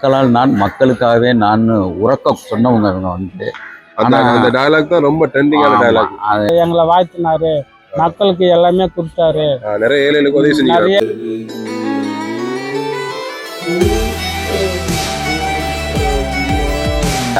மக்களால் நான் மக்களுக்காகவே நான் உறக்க சொன்னவங்க இவங்க வந்து அந்த டயலாக் தான் ரொம்ப ட்ரெண்டிங்கான டயலாக் அது எங்களை வாழ்த்தினாரு. மக்களுக்கு எல்லாமே கொடுத்தாரு. நிறைய ஏழைகளுக்கு உதவி நிறைய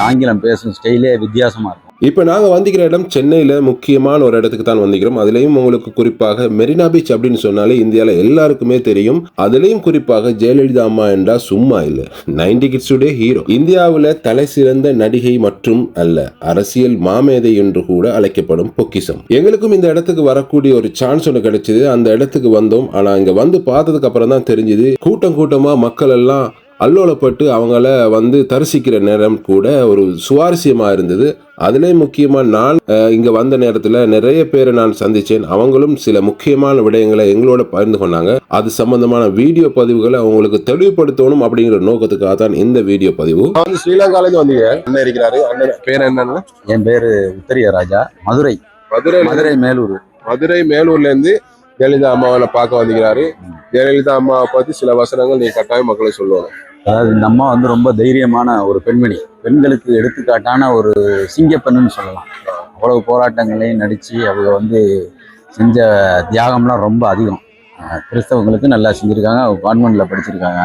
ஆங்கிலம் பேசும் ஸ்டைலே வித்தியாசமா இருக்கும். இப்போ நாங்கள் வந்திக்கிற இடம் சென்னையில் முக்கியமான ஒரு இடத்துக்கு தான் வந்திக்கிறோம். அதுலேயும் உங்களுக்கு குறிப்பாக மெரினா பீச் அப்படின்னு சொன்னாலே இந்தியாவில் எல்லாருக்குமே தெரியும். அதுலேயும் குறிப்பாக ஜெயலலிதா அம்மா என்றா சும்மா இல்லை. நைன்டி கிட்ஸுடைய ஹீரோ. இந்தியாவில் தலை சிறந்த நடிகை மற்றும் அல்ல அரசியல் மாமேதை என்று கூட அழைக்கப்படும் பொக்கிஷம் எங்களுக்கும் இந்த இடத்துக்கு வரக்கூடிய ஒரு சான்ஸ் ஒன்று கிடைச்சது. அந்த இடத்துக்கு வந்தோம். ஆனால் இங்கே வந்து பார்த்ததுக்கு அப்புறம் தான் தெரிஞ்சுது. கூட்டம் கூட்டமாக மக்கள் எல்லாம் அல்லோலப்பட்டு அவங்கள வந்து தரிசிக்கிற நேரம் கூட ஒரு சுவாரஸ்யமாக இருந்தது. அதிலே முக்கியமாக நான் இங்க வந்த நேரத்தில் நிறைய பேரை நான் சந்திச்சேன். அவங்களும் சில முக்கியமான விடயங்களை எங்களோட பகிர்ந்து கொண்டாங்க. அது சம்பந்தமான வீடியோ பதிவுகளை அவங்களுக்கு தெளிவுபடுத்தணும் அப்படிங்கிற நோக்கத்துக்காக தான் இந்த வீடியோ பதிவு. நான் வந்து ஸ்ரீலங்கால இருந்து வந்தீங்க. அண்ணன் இருக்கிறாரு. அண்ணன் பேர் என்னன்னா என் பேரு உத்தரிய ராஜா. மதுரை. மதுரை. மதுரை மேலூர். மதுரை மேலூர்ல இருந்து ஜெயலலிதா அம்மாவை பார்க்க வந்திருக்கிறாரு. ஜெயலலிதா அம்மாவை பத்தி சில வசனங்கள் நீங்க கட்டாயம் மக்களுக்கு சொல்லுவாங்க. அதாவது இந்த அம்மா வந்து ரொம்ப தைரியமான ஒரு பெண்மணி. பெண்களுக்கு எடுத்துக்காட்டான ஒரு சிங்கப்பெண்ணுன்னு சொல்லலாம். அவ்வளவு போராட்டங்களையும் நடித்து அவங்க வந்து செஞ்ச தியாகம்லாம் ரொம்ப அதிகம். கிறிஸ்தவங்களுக்கு நல்லா செஞ்சுருக்காங்க அவங்க கான்வெண்ட்டில் படிச்சிருக்காங்க.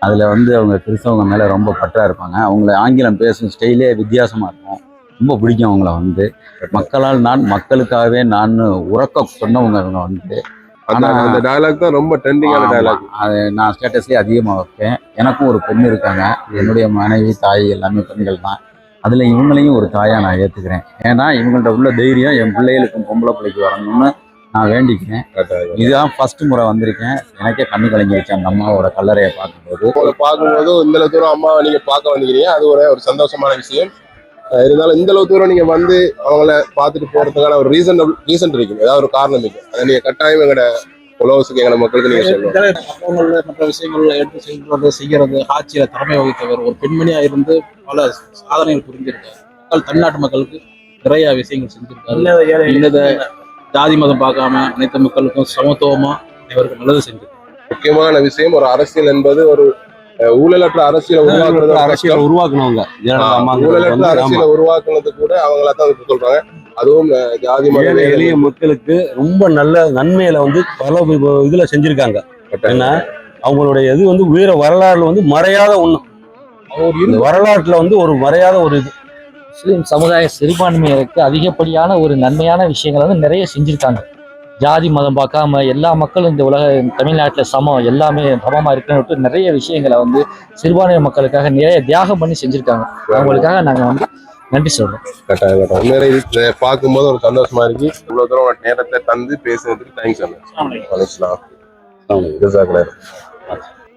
அதில் வந்து அவங்க கிறிஸ்தவங்க மேலே ரொம்ப பற்றா இருப்பாங்க. அவங்கள ஆங்கிலம் பேசும் ஸ்டைலே வித்தியாசமாக இருக்கும். ரொம்ப பிடிக்கும் அவங்கள வந்து. மக்களால் நான் மக்களுக்காகவே நான் உறக்க சொன்னவங்க இவங்க வந்து. அந்த அந்த டயலாக் தான் ரொம்ப ட்ரெண்டிங்கான. டயலாக் அது நான் ஸ்டேட்டஸ்லேயே அதிகமாக வைப்பேன். எனக்கும் ஒரு பெண் இருக்காங்க. என்னுடைய மனைவி தாய் எல்லாமே பெண்கள் தான். அதில் இவங்களையும் ஒரு தாயாக நான் ஏற்றுக்கிறேன் ஏன்னா இவங்கள்ட்ட உள்ள தைரியம் என் பிள்ளைகளுக்கும் பொம்பளை பிள்ளைக்கு வரணும்னு நான் வேண்டிக்கிறேன். இதுதான் ஃபர்ஸ்ட் முறை வந்திருக்கேன். எனக்கே கண்ணு கலங்கிருச்சு அந்த அம்மாவோட கல்லறையை பார்க்கும்போது. பார்க்கும்போது இந்த தூரம் அம்மாவை நீங்க பார்க்க வந்திருக்கிறீங்க. அது ஒரு ஒரு சந்தோஷமான விஷயம். இருந்தாலும் இந்த அளவு தூரம் நீங்க வந்து அவங்கள பார்த்துட்டு போறதுக்கான ஒரு ரீசன் ரீசன் இருக்கும். ஏதாவது ஒரு காரணம் இருக்கும் அதை நீங்க கட்டாயம் எங்கட உலகத்துக்கு எங்கட மக்களுக்கு நீங்க சொல்லணும் சம்பவங்கள்ல மற்ற விஷயங்கள்ல எடுத்து செல்றது செய்யறது ஆட்சியில தலைமை வகித்தவர் ஒரு பெண்மணியா இருந்து பல சாதனைகள் புரிஞ்சிருக்காரு. மக்கள் தமிழ்நாட்டு மக்களுக்கு நிறைய விஷயங்கள் செஞ்சிருக்காரு. இன்னத ஜாதி மதம் பார்க்காம அனைத்து மக்களுக்கும் சமத்துவமா அனைவருக்கும் நல்லது செஞ்சிருக்காரு முக்கியமான விஷயம் ஒரு அரசியல் என்பது ஒரு ஊழலற்ற அரசியலை உருவாக்குறது அரசியலை. உருவாக்குனவங்க ஊழலற்ற. அரசியலை உருவாக்குனது கூட அவங்கள தான் இப்ப சொல்றாங்க. அதுவும் ஜாதி மத எளிய மக்களுக்கு ரொம்ப நல்ல நன்மையில வந்து பல இதுல செஞ்சிருக்காங்க. என்ன அவங்களுடைய இது வந்து உயர வரலாறுல வந்து மறையாத ஒண்ணு. வரலாற்றுல வந்து ஒரு மறையாத ஒரு இது. முஸ்லிம் சமுதாய சிறுபான்மையினருக்கு அதிகப்படியான ஒரு நன்மையான விஷயங்களை வந்து நிறைய செஞ்சுருக்காங்க. ஜாதி மதம் பார்க்காம எல்லா மக்களும் இந்த உலக தமிழ்நாட்டில் சமம் எல்லாமே சமமாக இருக்குன்னு நிறைய விஷயங்களை வந்து சிறுபான்மை மக்களுக்காக நிறைய தியாகம் பண்ணி செஞ்சுருக்காங்க. அவங்களுக்காக நாங்கள் வந்து நன்றி சொல்கிறோம் கட்டாயம் கட்டாயம். உண்மையிலே இது இதை பார்க்கும்போது ஒரு சந்தோஷமா இருக்கு. இவ்வளவு தூரம் நேரத்தை தந்து பேசுனதுக்கு தேங்க்ஸ் அண்ணா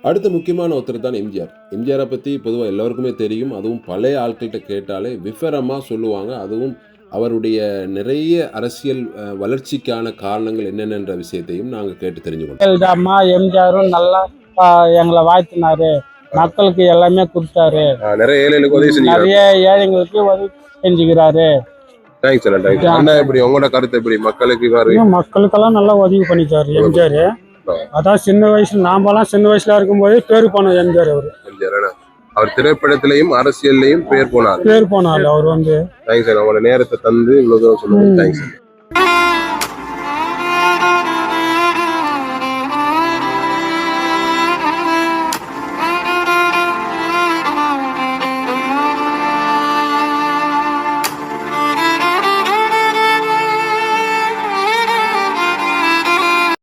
அடுத்த முக்கியமான ஒருத்தர் தான் எம்ஜிஆர். எம்ஜிஆரை பற்றி பொதுவாக எல்லாருக்குமே தெரியும். அதுவும் பழைய ஆட்கள்கிட்ட கேட்டாலே விவரமாக சொல்லுவாங்க. அதுவும் அவருடைய நிறைய அரசியல் வளர்ச்சிக்கான காரணங்கள் என்னென்னன்ற விஷயத்தையும் நாங்கள் கேட்டு தெரிஞ்சுக்கணும் அம்மா எம்ஜிஆரும் நல்லா எங்களை வாழ்த்தினாரு. மக்களுக்கு எல்லாமே கொடுத்தாரு. நிறைய ஏழைகளுக்கு உதவி செஞ்சுக்கிறாரு. நிறைய ஏழைங்களுக்கு உதவி செஞ்சுக்கிறாரு. தேங்க்ஸ் அண்ணா தேங்க்ஸ் அண்ணா எப்படி உங்களோட கருத்து எப்படி? மக்களுக்கு இவ்வாறு மக்களுக்கெல்லாம் நல்லா உதவி பண்ணிச்சாரு எம்ஜிஆர். அதான் சின்ன வயசுல நாமெல்லாம் சின்ன வயசுல இருக்கும்போது பேர் போனோம் எம்ஜிஆர் அவர். எம்ஜிஆர். அவர் திரைப்படத்திலையும் அரசியல்லையும் பேர் போனார். பேர் போனார். அவர் வந்து தேங்க்ஸ் அண்ணா உங்களோட நேரத்தை தந்து இவ்வளவு தூரம் சொல்லுங்க தேங்க்ஸ்